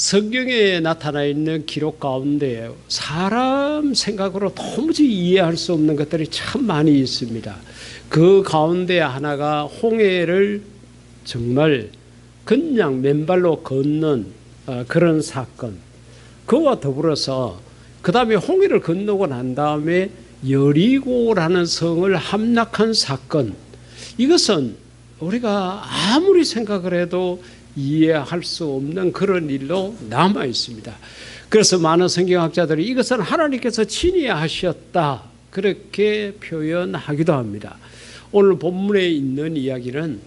성경에 나타나 있는 기록 가운데 사람 생각으로 도무지 이해할 수 없는 것들이 참 많이 있습니다. 그 가운데 하나가 홍해를 정말 그냥 맨발로 걷는 어, 그런 사건. 그와 더불어서 그 다음에 홍해를 건너고 난 다음에 여리고라는 성을 함락한 사건. 이것은 우리가 아무리 생각을 해도 이해할 수 없는 그런 일로 남아 있습니다. 그래서 많은 성경학자들이 이것은 하나님께서 친히 하셨다. 그렇게 표현하기도 합니다. 오늘 본문에 있는 이야기는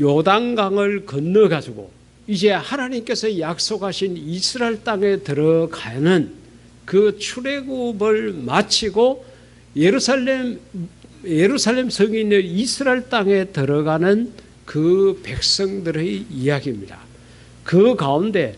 요단강을 건너 가지고 이제 하나님께서 약속하신 이스라엘 땅에 들어가는 그 출애굽을 마치고 예루살렘 예루살렘 성이 있는 이스라엘 땅에 들어가는 그 백성들의 이야기입니다. 그 가운데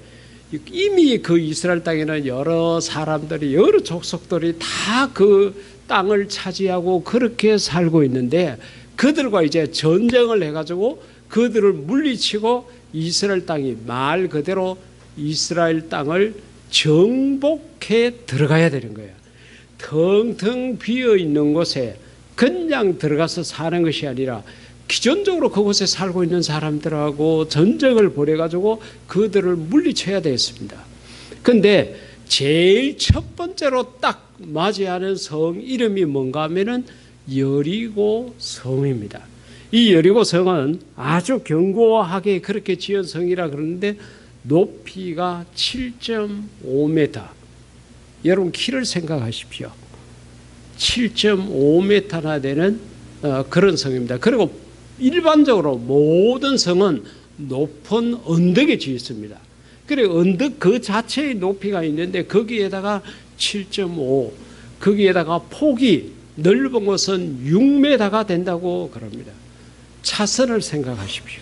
이미 그 이스라엘 땅에는 여러 사람들이 여러 족속들이 다 그 땅을 차지하고 그렇게 살고 있는데 그들과 이제 전쟁을 해가지고 그들을 물리치고 이스라엘 땅이 말 그대로 이스라엘 땅을 정복해 들어가야 되는 거예요. 텅텅 비어 있는 곳에 그냥 들어가서 사는 것이 아니라 기존적으로 그곳에 살고 있는 사람들하고 전쟁을 벌여가지고 그들을 물리쳐야 되겠습니다. 근데 제일 첫 번째로 딱 맞이하는 성 이름이 뭔가 하면은 여리고 성입니다. 이 여리고 성은 아주 견고하게 그렇게 지은 성이라 그러는데 높이가 7.5m. 여러분 키를 생각하십시오. 7.5m나 되는 어, 그런 성입니다. 그리고 일반적으로 모든 성은 높은 언덕에 지었습니다. 그래 언덕 그 자체의 높이가 있는데 거기에다가 7.5 거기에다가 폭이 넓은 것은 6m가 된다고 그럽니다. 차선을 생각하십시오.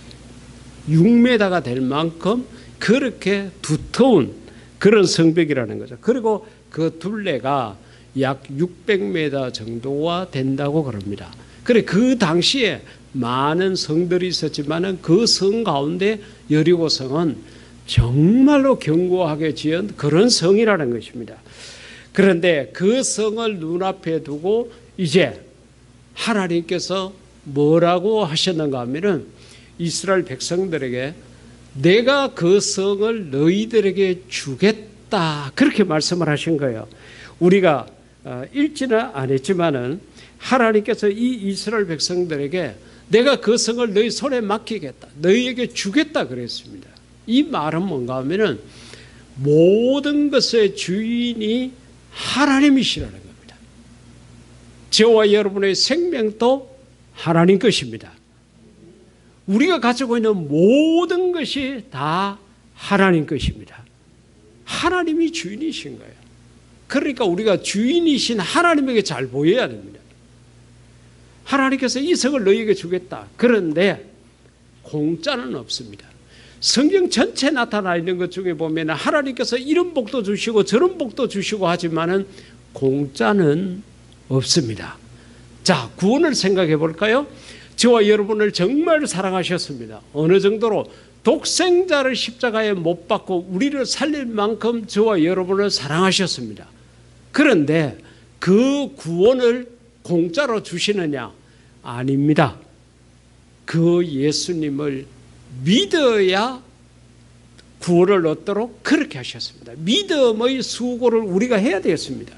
6m가 될 만큼 그렇게 두터운 그런 성벽이라는 거죠. 그리고 그 둘레가 약 600m 정도가 된다고 그럽니다. 그래 그 당시에 많은 성들이 있었지만은 그 성 가운데 여리고 성은 정말로 견고하게 지은 그런 성이라는 것입니다. 그런데 그 성을 눈앞에 두고 이제 하나님께서 뭐라고 하셨는가 하면은 이스라엘 백성들에게 내가 그 성을 너희들에게 주겠다. 그렇게 말씀을 하신 거예요. 우리가 어, 읽지는 않았지만은 하나님께서 이 이스라엘 백성들에게 내가 그 성을 너희 손에 맡기겠다. 너희에게 주겠다 그랬습니다. 이 말은 뭔가 하면은 모든 것의 주인이 하나님이시라는 겁니다. 저와 여러분의 생명도 하나님 것입니다. 우리가 가지고 있는 모든 것이 다 하나님 것입니다. 하나님이 주인이신 거예요. 그러니까 우리가 주인이신 하나님에게 잘 보여야 됩니다. 하나님께서 이 성을 너희에게 주겠다. 그런데 공짜는 없습니다. 성경 전체 나타나 있는 것 중에 보면 하나님께서 이런 복도 주시고 저런 복도 주시고 하지만은 공짜는 없습니다. 자, 구원을 생각해 볼까요? 저와 여러분을 정말 사랑하셨습니다. 어느 정도로 독생자를 십자가에 못 박고 우리를 살릴 만큼 저와 여러분을 사랑하셨습니다. 그런데 그 구원을 공짜로 주시느냐? 아닙니다. 그 예수님을 믿어야 구원을 얻도록 그렇게 하셨습니다. 믿음의 수고를 우리가 해야 되겠습니다.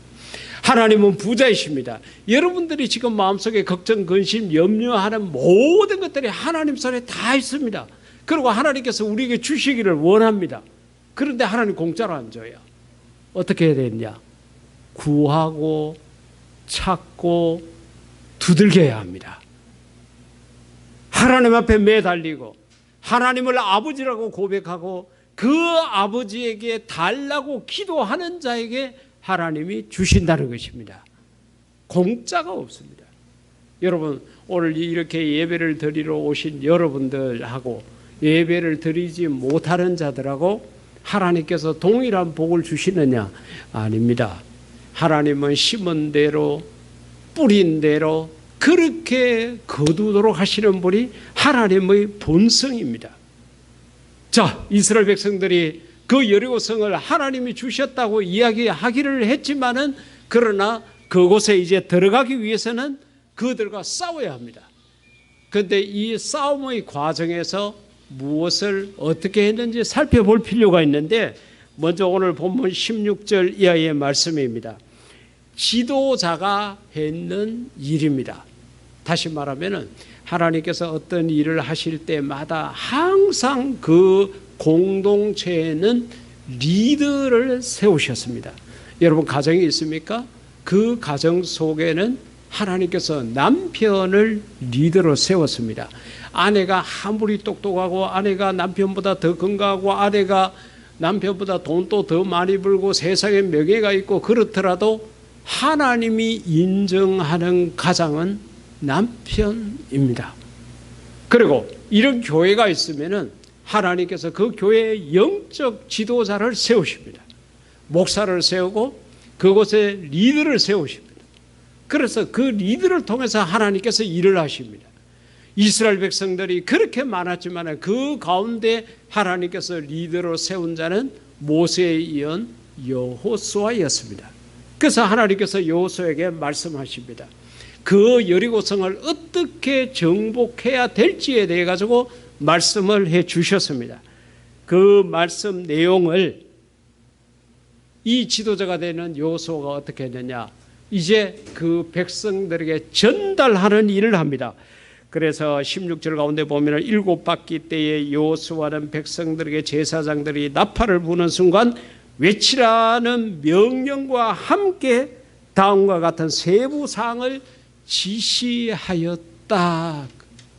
하나님은 부자이십니다. 여러분들이 지금 마음속에 걱정, 근심, 염려하는 모든 것들이 하나님 손에 다 있습니다. 그리고 하나님께서 우리에게 주시기를 원합니다. 그런데 하나님 공짜로 안 줘요. 어떻게 해야 되냐? 구하고 찾고 두들겨야 합니다. 하나님 앞에 매달리고 하나님을 아버지라고 고백하고 그 아버지에게 달라고 기도하는 자에게 하나님이 주신다는 것입니다. 공짜가 없습니다. 여러분 오늘 이렇게 예배를 드리러 오신 여러분들하고 예배를 드리지 못하는 자들하고 하나님께서 동일한 복을 주시느냐? 아닙니다. 하나님은 심은 대로 뿌린 대로 그렇게 거두도록 하시는 분이 하나님의 본성입니다. 자, 이스라엘 백성들이 그 여리고성을 하나님이 주셨다고 이야기하기를 했지만은 그러나 그곳에 이제 들어가기 위해서는 그들과 싸워야 합니다. 그런데 이 싸움의 과정에서 무엇을 어떻게 했는지 살펴볼 필요가 있는데 먼저 오늘 본문 16절 이하의 말씀입니다. 지도자가 했는 일입니다. 다시 말하면은 하나님께서 어떤 일을 하실 때마다 항상 그 공동체에는 리더를 세우셨습니다. 여러분 가정이 있습니까? 그 가정 속에는 하나님께서 남편을 리더로 세웠습니다. 아내가 아무리 똑똑하고 아내가 남편보다 더 건강하고 아내가 남편보다 돈도 더 많이 벌고 세상에 명예가 있고 그렇더라도 하나님이 인정하는 가장은 남편입니다. 그리고 이런 교회가 있으면은 하나님께서 그 교회의 영적 지도자를 세우십니다. 목사를 세우고 그곳에 리더를 세우십니다. 그래서 그 리더를 통해서 하나님께서 일을 하십니다. 이스라엘 백성들이 그렇게 많았지만 그 가운데 하나님께서 리더로 세운 자는 모세에 이은 여호수아였습니다. 그래서 하나님께서 여호수아에게 말씀하십니다. 그 여리고성을 어떻게 정복해야 될지에 대해 가지고 말씀을 해 주셨습니다. 그 말씀 내용을 이 지도자가 되는 여호수아가 어떻게 했느냐? 이제 그 백성들에게 전달하는 일을 합니다. 그래서 16절 가운데 보면 일곱 바퀴 때에 여호수아는 백성들에게 제사장들이 나팔을 부는 순간 외치라는 명령과 함께 다음과 같은 세부 사항을 지시하였다.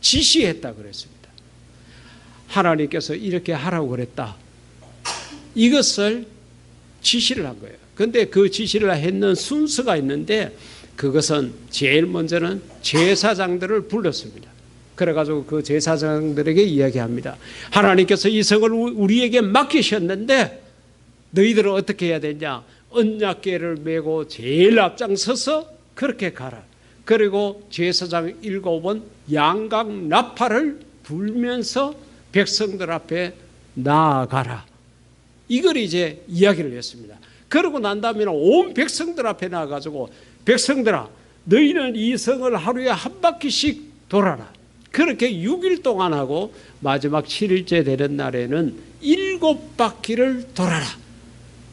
지시했다 그랬습니다. 하나님께서 이렇게 하라고 그랬다. 이것을 지시를 한 거예요. 근데 그 지시를 했는 순서가 있는데 그것은 제일 먼저는 제사장들을 불렀습니다. 그래가지고 그 제사장들에게 이야기합니다. 하나님께서 이 성을 우리에게 맡기셨는데 너희들은 어떻게 해야 되냐? 언약계를 메고 제일 앞장서서 그렇게 가라. 그리고 제사장 일곱은 양각 나팔을 불면서 백성들 앞에 나아가라. 이걸 이제 이야기를 했습니다. 그러고 난 다음에 온 백성들 앞에 나가지고 백성들아 너희는 이 성을 하루에 한 바퀴씩 돌아라. 그렇게 6일 동안 하고 마지막 7일째 되는 날에는 일곱 바퀴를 돌아라.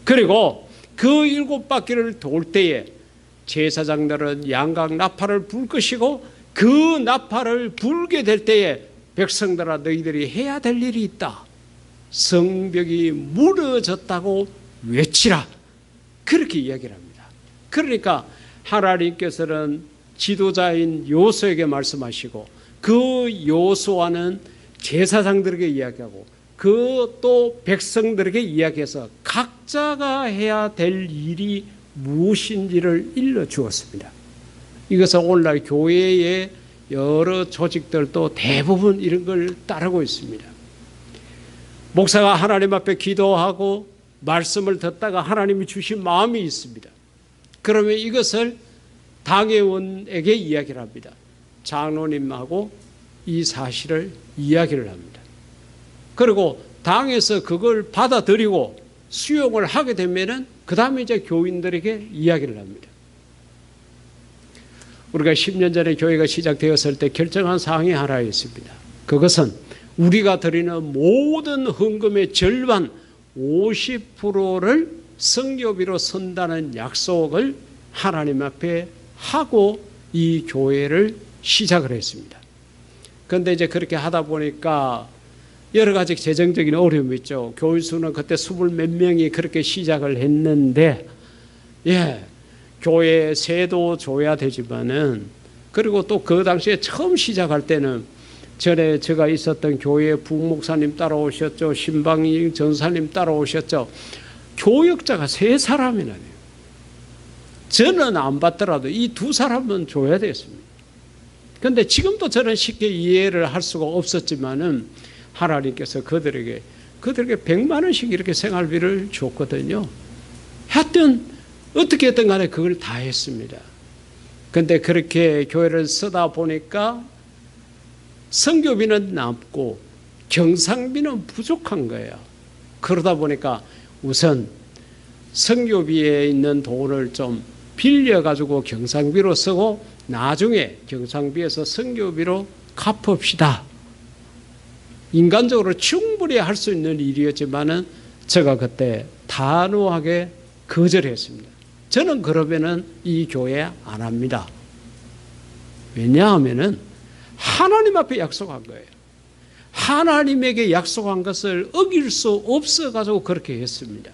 그리고 그 일곱 바퀴를 돌 때에 제사장들은 양각 나팔을 불 것이고 그 나팔을 불게 될 때에 백성들아 너희들이 해야 될 일이 있다. 성벽이 무너졌다고 외치라. 그렇게 이야기를 합니다. 그러니까 하나님께서는 지도자인 요소에게 말씀하시고 그 요소와는 제사장들에게 이야기하고 그 또 백성들에게 이야기해서 각 자가 해야 될 일이 무엇인지를 일러 주었습니다. 이것은 오늘날 교회의 여러 조직들도 대부분 이런 걸 따르고 있습니다. 목사가 하나님 앞에 기도하고 말씀을 듣다가 하나님이 주신 마음이 있습니다. 그러면 이것을 당회원에게 이야기를 합니다. 장로님하고 이 사실을 이야기를 합니다. 그리고 당에서 그걸 받아들이고 수용을 하게 되면은 그 다음에 이제 교인들에게 이야기를 합니다. 우리가 10년 전에 교회가 시작되었을 때 결정한 사항이 하나 있습니다. 그것은 우리가 드리는 모든 헌금의 절반 50%를 성교비로 선다는 약속을 하나님 앞에 하고 이 교회를 시작을 했습니다. 그런데 이제 그렇게 하다 보니까 여러 가지 재정적인 어려움이 있죠. 교인 수는 그때 스물 몇 명이 그렇게 시작을 했는데, 예, 교회 세도 줘야 되지만은, 그리고 또 그 당시에 처음 시작할 때는 전에 제가 있었던 교회 부목사님 따라오셨죠. 신방이 전사님 따라오셨죠. 교역자가 세 사람이나 돼요. 저는 안 받더라도 이 두 사람은 줘야 되겠습니다. 근데 지금도 저는 쉽게 이해를 할 수가 없었지만은 하나님께서 그들에게 그들에게 100만 원씩 이렇게 생활비를 줬거든요. 하여튼 어떻게 했든 간에 그걸 다 했습니다. 근데 그렇게 교회를 쓰다 보니까 성교비는 남고 경상비는 부족한 거예요. 그러다 보니까 우선 성교비에 있는 돈을 좀 빌려가지고 경상비로 쓰고 나중에 경상비에서 성교비로 갚읍시다. 인간적으로 충분히 할 수 있는 일이었지만은 제가 그때 단호하게 거절했습니다. 저는 그러면은 이 교회 안 합니다. 왜냐하면은 하나님 앞에 약속한 거예요. 하나님에게 약속한 것을 어길 수 없어 가지고 그렇게 했습니다.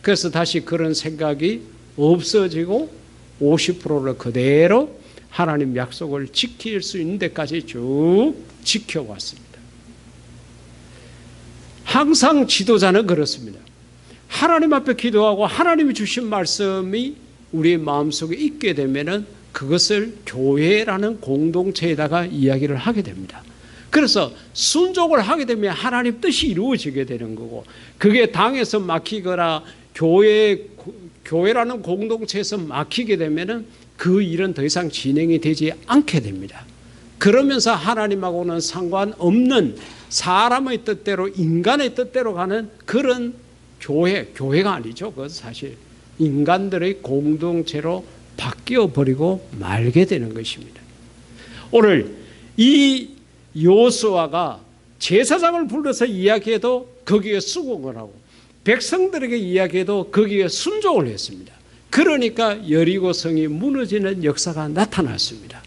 그래서 다시 그런 생각이 없어지고 50%를 그대로 하나님 약속을 지킬 수 있는 데까지 쭉 지켜왔습니다. 항상 지도자는 그렇습니다. 하나님 앞에 기도하고 하나님이 주신 말씀이 우리 마음속에 있게 되면은 그것을 교회라는 공동체에다가 이야기를 하게 됩니다. 그래서 순종을 하게 되면 하나님 뜻이 이루어지게 되는 거고 그게 당에서 막히거나 교회 교회라는 공동체에서 막히게 되면은 그 일은 더 이상 진행이 되지 않게 됩니다. 그러면서 하나님하고는 상관없는 사람의 뜻대로 인간의 뜻대로 가는 그런 교회 교회가 아니죠. 그건 사실 인간들의 공동체로 바뀌어 버리고 말게 되는 것입니다. 오늘 이 요수아가 제사장을 불러서 이야기해도 거기에 수긍을 하고 백성들에게 이야기해도 거기에 순종을 했습니다. 그러니까 여리고 성이 무너지는 역사가 나타났습니다.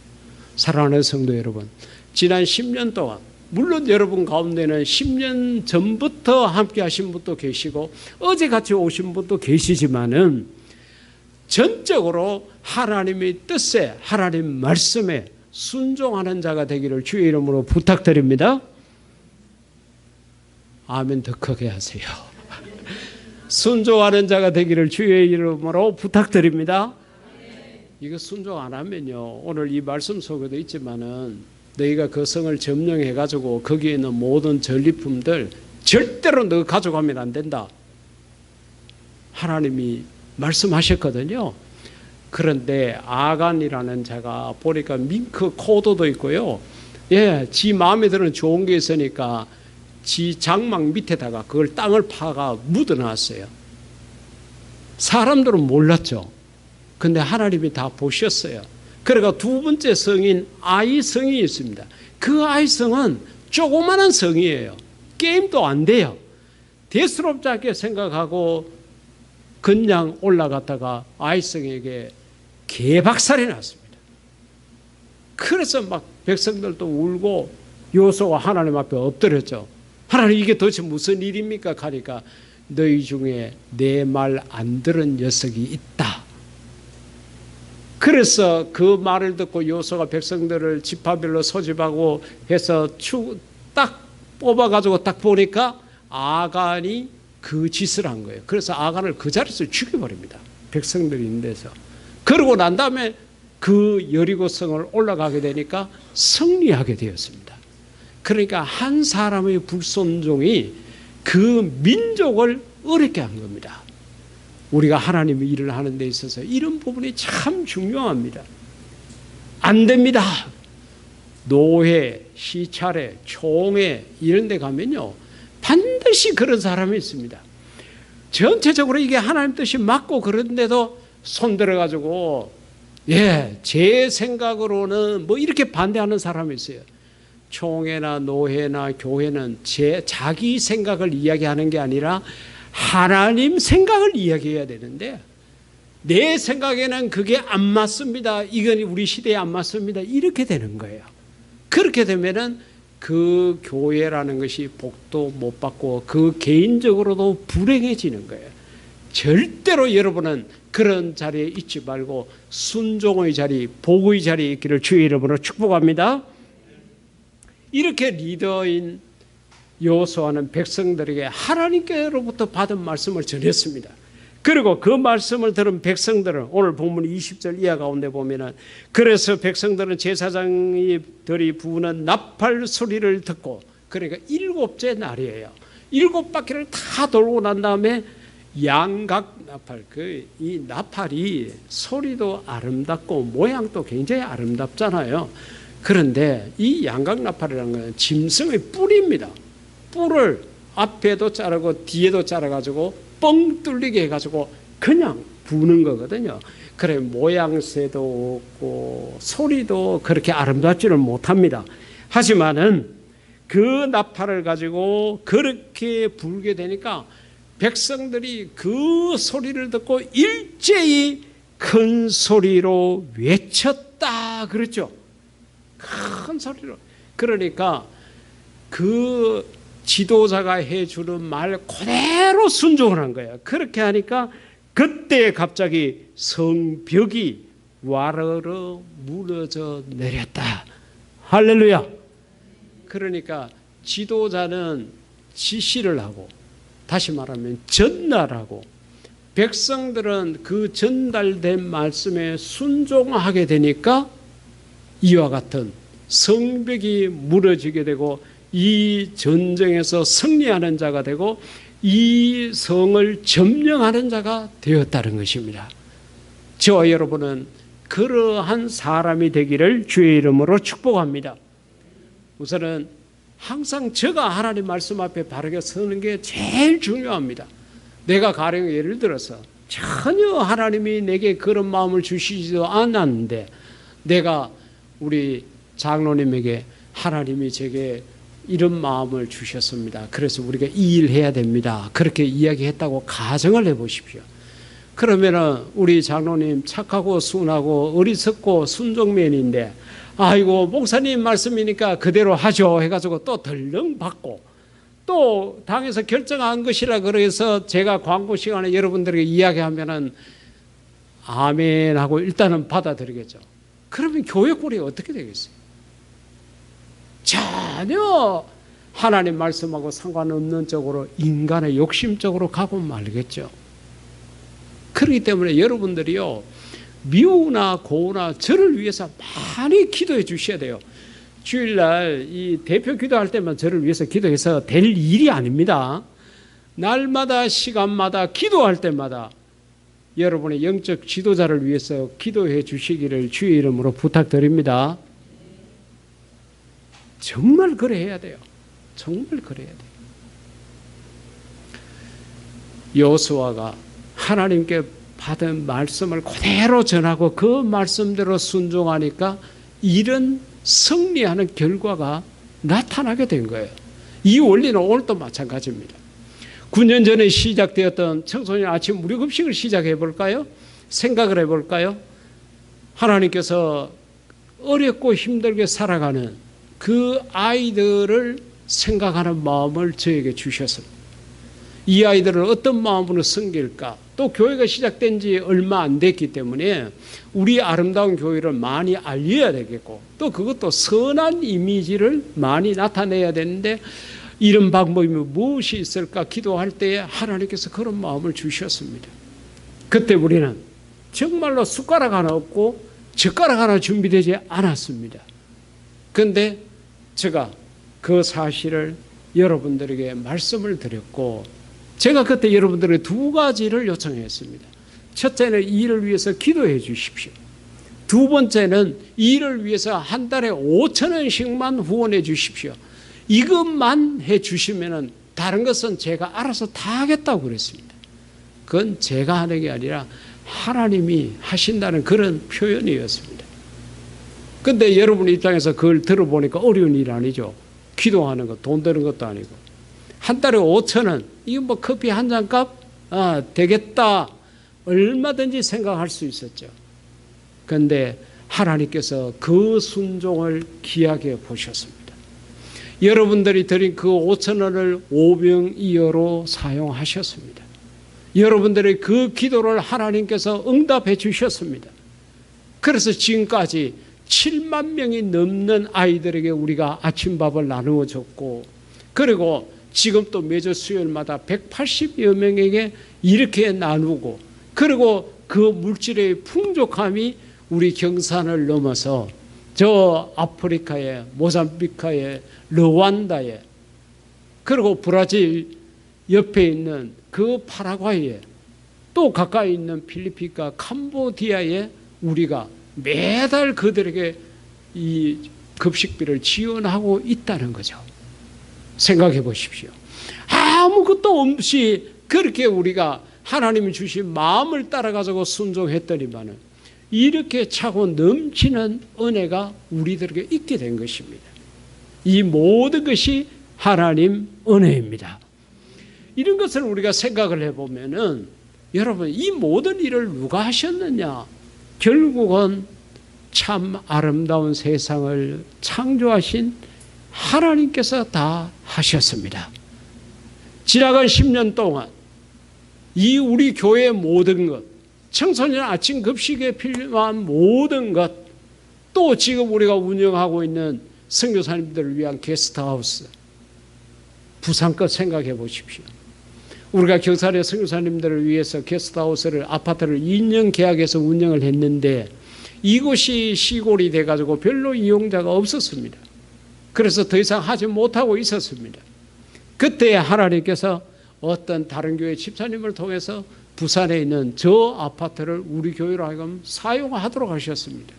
사랑하는 성도 여러분, 지난 10년 동안 물론 여러분 가운데는 10년 전부터 함께 하신 분도 계시고 어제 같이 오신 분도 계시지만은 전적으로 하나님의 뜻에 하나님 말씀에 순종하는 자가 되기를 주의 이름으로 부탁드립니다. 아멘 더 크게 하세요. 순종하는 자가 되기를 주의 이름으로 부탁드립니다. 이거 순종 안 하면요. 오늘 이 말씀 속에도 있지만은 너희가 그 성을 점령해 가지고 거기에 있는 모든 전리품들 절대로 너 가져가면 안 된다. 하나님이 말씀하셨거든요. 그런데 아간이라는 자가 보니까 밍크 코드도 있고요. 예, 지 마음에 드는 좋은 게 있으니까 지 장막 밑에다가 그걸 땅을 파가 묻어놨어요. 사람들은 몰랐죠. 근데 하나님이 다 보셨어요. 그러니까 두 번째 성인 아이 성이 있습니다. 그 아이 성은 조그마한 성이에요. 게임도 안 돼요. 대수롭지 않게 생각하고 그냥 올라갔다가 아이성에게 개박살이 났습니다. 그래서 막 백성들도 울고 요소가 하나님 앞에 엎드렸죠. 하나님 이게 도대체 무슨 일입니까? 하니까 너희 중에 내 말 안 들은 녀석이 있다. 그래서 그 말을 듣고 요소가 백성들을 지파별로 소집하고 해서 딱 뽑아가지고 딱 보니까 아간이 그 짓을 한 거예요. 그래서 아간을 그 자리에서 죽여버립니다. 백성들이 있는 데서. 그러고 난 다음에 그 여리고성을 올라가게 되니까 승리하게 되었습니다. 그러니까 한 사람의 불순종이 그 민족을 어렵게 한 겁니다. 우리가 하나님의 일을 하는 데 있어서 이런 부분이 참 중요합니다. 안 됩니다. 노회, 시찰회, 총회 이런 데 가면요. 반드시 그런 사람이 있습니다. 전체적으로 이게 하나님 뜻이 맞고 그런데도 손들어 가지고 예, 제 생각으로는 뭐 이렇게 반대하는 사람이 있어요. 총회나 노회나 교회는 제 자기 생각을 이야기하는 게 아니라 하나님 생각을 이야기해야 되는데 내 생각에는 그게 안 맞습니다. 이건 우리 시대에 안 맞습니다. 이렇게 되는 거예요. 그렇게 되면은 그 교회라는 것이 복도 못 받고 그 개인적으로도 불행해지는 거예요. 절대로 여러분은 그런 자리에 있지 말고 순종의 자리, 복의 자리에 있기를 주의 이름으로 축복합니다. 이렇게 리더인 요소하는 백성들에게 하나님께로부터 받은 말씀을 전했습니다. 그리고 그 말씀을 들은 백성들은 오늘 본문 20절 이하 가운데 보면은 그래서 백성들은 제사장들이 부는 나팔 소리를 듣고 그러니까 일곱째 날이에요. 일곱 바퀴를 다 돌고 난 다음에 양각 나팔 그 이 나팔이 소리도 아름답고 모양도 굉장히 아름답잖아요. 그런데 이 양각 나팔이라는 것은 짐승의 뿔입니다. 뿔을 앞에도 자르고 뒤에도 자르가지고 뻥 뚫리게 해가지고 그냥 부는 거거든요. 그래 모양새도 없고 소리도 그렇게 아름답지를 못합니다. 하지만은 그 나팔을 가지고 그렇게 불게 되니까 백성들이 그 소리를 듣고 일제히 큰 소리로 외쳤다 그랬죠. 큰 소리로. 그러니까 그 지도자가 해주는 말 그대로 순종을 한 거예요. 그렇게 하니까 그때 갑자기 성벽이 와르르 무너져 내렸다. 할렐루야. 그러니까 지도자는 지시를 하고 다시 말하면 전달하고 백성들은 그 전달된 말씀에 순종하게 되니까 이와 같은 성벽이 무너지게 되고 이 전쟁에서 승리하는 자가 되고 이 성을 점령하는 자가 되었다는 것입니다. 저와 여러분은 그러한 사람이 되기를 주의 이름으로 축복합니다. 우선은 항상 제가 하나님 말씀 앞에 바르게 서는 게 제일 중요합니다. 내가 가령 예를 들어서 전혀 하나님이 내게 그런 마음을 주시지도 않았는데 내가 우리 장로님에게 하나님이 제게 이런 마음을 주셨습니다. 그래서 우리가 이 일 해야 됩니다. 그렇게 이야기했다고 가정을 해 보십시오. 그러면은 우리 장로님 착하고 순하고 어리석고 순종면인데 아이고 목사님 말씀이니까 그대로 하죠 해가지고 또 덜렁 받고 또 당에서 결정한 것이라 그래서 제가 광고 시간에 여러분들에게 이야기하면은 아멘 하고 일단은 받아들이겠죠. 그러면 교회 꼴이 어떻게 되겠어요? 전혀 하나님 말씀하고 상관없는 쪽으로 인간의 욕심적으로 가고 말겠죠. 그렇기 때문에 여러분들이요 미우나 고우나 저를 위해서 많이 기도해 주셔야 돼요. 주일날 이 대표 기도할 때만 저를 위해서 기도해서 될 일이 아닙니다. 날마다 시간마다 기도할 때마다 여러분의 영적 지도자를 위해서 기도해 주시기를 주의 이름으로 부탁드립니다. 정말 그래 해야 돼요. 정말 그래야 돼요. 여호수아가 하나님께 받은 말씀을 그대로 전하고 그 말씀대로 순종하니까 이런 승리하는 결과가 나타나게 된 거예요. 이 원리는 오늘도 마찬가지입니다. 9년 전에 시작되었던 청소년 아침 무료급식을 시작해 볼까요? 생각을 해 볼까요? 하나님께서 어렵고 힘들게 살아가는 그 아이들을 생각하는 마음을 저에게 주셨습니다. 이 아이들을 어떤 마음으로 섬길까? 또 교회가 시작된 지 얼마 안 됐기 때문에 우리 아름다운 교회를 많이 알려야 되겠고 또 그것도 선한 이미지를 많이 나타내야 되는데 이런 방법이 무엇이 있을까 기도할 때에 하나님께서 그런 마음을 주셨습니다. 그때 우리는 정말로 숟가락 하나 없고 젓가락 하나 준비되지 않았습니다. 그런데 제가 그 사실을 여러분들에게 말씀을 드렸고 제가 그때 여러분들에게 두 가지를 요청했습니다. 첫째는 이 일을 위해서 기도해 주십시오. 두 번째는 이 일을 위해서 한 달에 5천 원씩만 후원해 주십시오. 이것만 해 주시면은 다른 것은 제가 알아서 다 하겠다고 그랬습니다. 그건 제가 하는 게 아니라 하나님이 하신다는 그런 표현이었습니다. 근데 여러분 입장에서 그걸 들어보니까 어려운 일 아니죠. 기도하는 것, 돈 드는 것도 아니고. 한 달에 5천 원, 이거 뭐 커피 한 잔 값? 아, 되겠다. 얼마든지 생각할 수 있었죠. 그런데 하나님께서 그 순종을 귀하게 보셨습니다. 여러분들이 드린 그 5천 원을 오병 이어로 사용하셨습니다. 여러분들의 그 기도를 하나님께서 응답해 주셨습니다. 그래서 지금까지 7만 명이 넘는 아이들에게 우리가 아침밥을 나누어 줬고 그리고 지금 또 매주 수요일마다 180여 명에게 이렇게 나누고 그리고 그 물질의 풍족함이 우리 경산을 넘어서 저 아프리카에 모잠비카에 르완다에 그리고 브라질 옆에 있는 그 파라과이에 또 가까이 있는 필리핀과 캄보디아에 우리가 매달 그들에게 이 급식비를 지원하고 있다는 거죠. 생각해 보십시오. 아무것도 없이 그렇게 우리가 하나님이 주신 마음을 따라가지고 순종했더니만은 이렇게 차고 넘치는 은혜가 우리들에게 있게 된 것입니다. 이 모든 것이 하나님 은혜입니다. 이런 것을 우리가 생각을 해보면은 여러분 이 모든 일을 누가 하셨느냐? 결국은 참 아름다운 세상을 창조하신 하나님께서 다 하셨습니다. 지나간 10년 동안 이 우리 교회의 모든 것, 청소년 아침 급식에 필요한 모든 것, 또 지금 우리가 운영하고 있는 선교사님들을 위한 게스트하우스, 부산 것 생각해 보십시오. 우리가 경찰의 선교사님들을 위해서 게스트하우스를 아파트를 2년 계약해서 운영을 했는데 이곳이 시골이 돼가지고 별로 이용자가 없었습니다. 그래서 더 이상 하지 못하고 있었습니다. 그때 하나님께서 어떤 다른 교회 집사님을 통해서 부산에 있는 저 아파트를 우리 교회로 하여금 사용하도록 하셨습니다.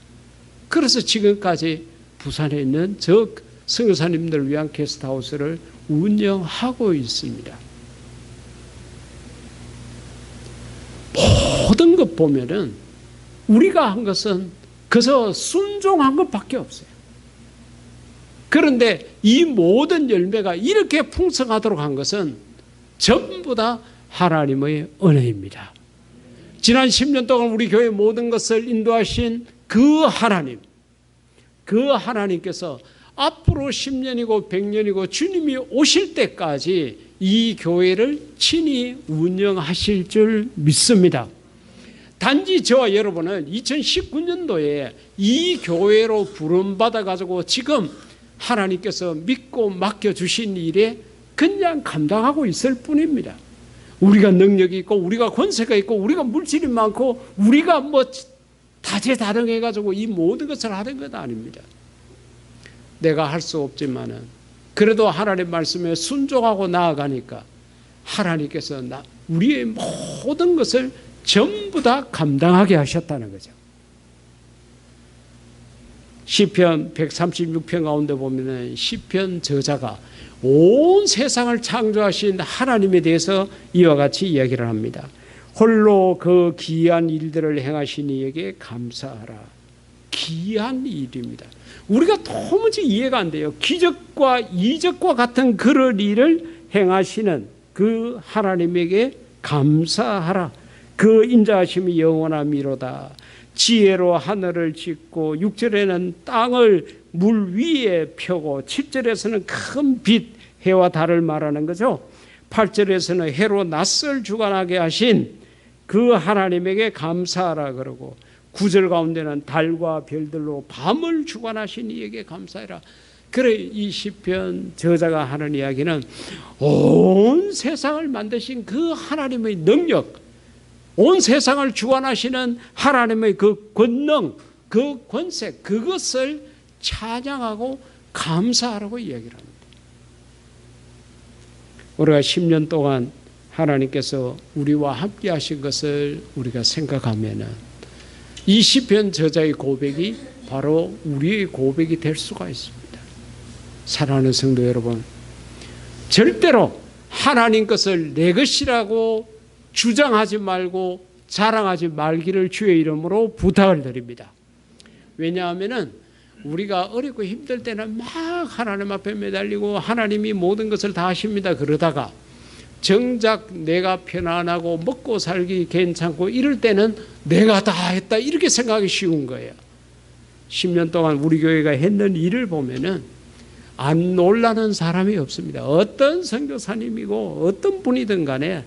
그래서 지금까지 부산에 있는 저 선교사님들을 위한 게스트하우스를 운영하고 있습니다. 모든 것 보면은 우리가 한 것은 그저 순종한 것밖에 없어요. 그런데 이 모든 열매가 이렇게 풍성하도록 한 것은 전부 다 하나님의 은혜입니다. 지난 10년 동안 우리 교회 모든 것을 인도하신 그 하나님, 그 하나님께서 앞으로 10년이고 100년이고 주님이 오실 때까지 이 교회를 친히 운영하실 줄 믿습니다. 단지 저와 여러분은 2019년도에 이 교회로 부름받아 가지고 지금 하나님께서 믿고 맡겨 주신 일에 그냥 감당하고 있을 뿐입니다. 우리가 능력이 있고 우리가 권세가 있고 우리가 물질이 많고 우리가 뭐 다재다능해 가지고 이 모든 것을 하는 것 아닙니다. 내가 할 수 없지만은 그래도 하나님 말씀에 순종하고 나아가니까 하나님께서 나 우리의 모든 것을 전부 다 감당하게 하셨다는 거죠. 시편 136편 가운데 보면은 시편 저자가 온 세상을 창조하신 하나님에 대해서 이와 같이 이야기를 합니다. 홀로 그 기이한 일들을 행하신 이에게 감사하라. 기이한 일입니다. 우리가 도무지 이해가 안 돼요. 기적과 이적과 같은 그런 일을 행하시는 그 하나님에게 감사하라. 그 인자하심이 영원함이로다. 지혜로 하늘을 짓고 6절에는 땅을 물 위에 펴고 7절에서는 큰 빛 해와 달을 말하는 거죠. 8절에서는 해로 낯설 주관하게 하신 그 하나님에게 감사하라 그러고 9절 가운데는 달과 별들로 밤을 주관하신 이에게 감사해라. 그래 이 시편 저자가 하는 이야기는 온 세상을 만드신 그 하나님의 능력 온 세상을 주관하시는 하나님의 그 권능, 그 권세, 그것을 찬양하고 감사하라고 이야기를 합니다. 우리가 10년 동안 하나님께서 우리와 함께 하신 것을 우리가 생각하면은 이 시편 저자의 고백이 바로 우리의 고백이 될 수가 있습니다. 사랑하는 성도 여러분, 절대로 하나님 것을 내 것이라고 주장하지 말고 자랑하지 말기를 주의 이름으로 부탁을 드립니다. 왜냐하면은 우리가 어렵고 힘들 때는 막 하나님 앞에 매달리고 하나님이 모든 것을 다 하십니다. 그러다가 정작 내가 편안하고 먹고 살기 괜찮고 이럴 때는 내가 다 했다 이렇게 생각하기 쉬운 거예요. 10년 동안 우리 교회가 했는 일을 보면은 안 놀라는 사람이 없습니다. 어떤 선교사님이고 어떤 분이든 간에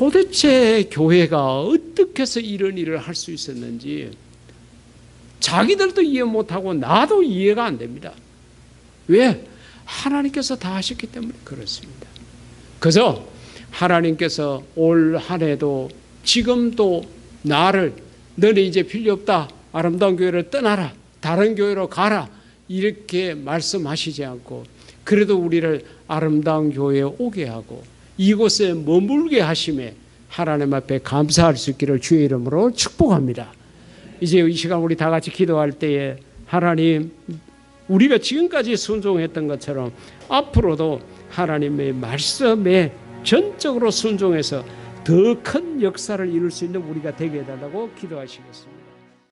도대체 교회가 어떻게 해서 이런 일을 할 수 있었는지 자기들도 이해 못하고 나도 이해가 안 됩니다. 왜? 하나님께서 다 하셨기 때문에 그렇습니다. 그래서 하나님께서 올 한 해도 지금도 나를 너네 이제 필요 없다. 아름다운 교회를 떠나라. 다른 교회로 가라. 이렇게 말씀하시지 않고 그래도 우리를 아름다운 교회에 오게 하고 이곳에 머물게 하심에 하나님 앞에 감사할 수 있기를 주의 이름으로 축복합니다. 이제 이 시간 우리 다 같이 기도할 때에 하나님 우리가 지금까지 순종했던 것처럼 앞으로도 하나님의 말씀에 전적으로 순종해서 더 큰 역사를 이룰 수 있는 우리가 되게 해달라고 기도하시겠습니다.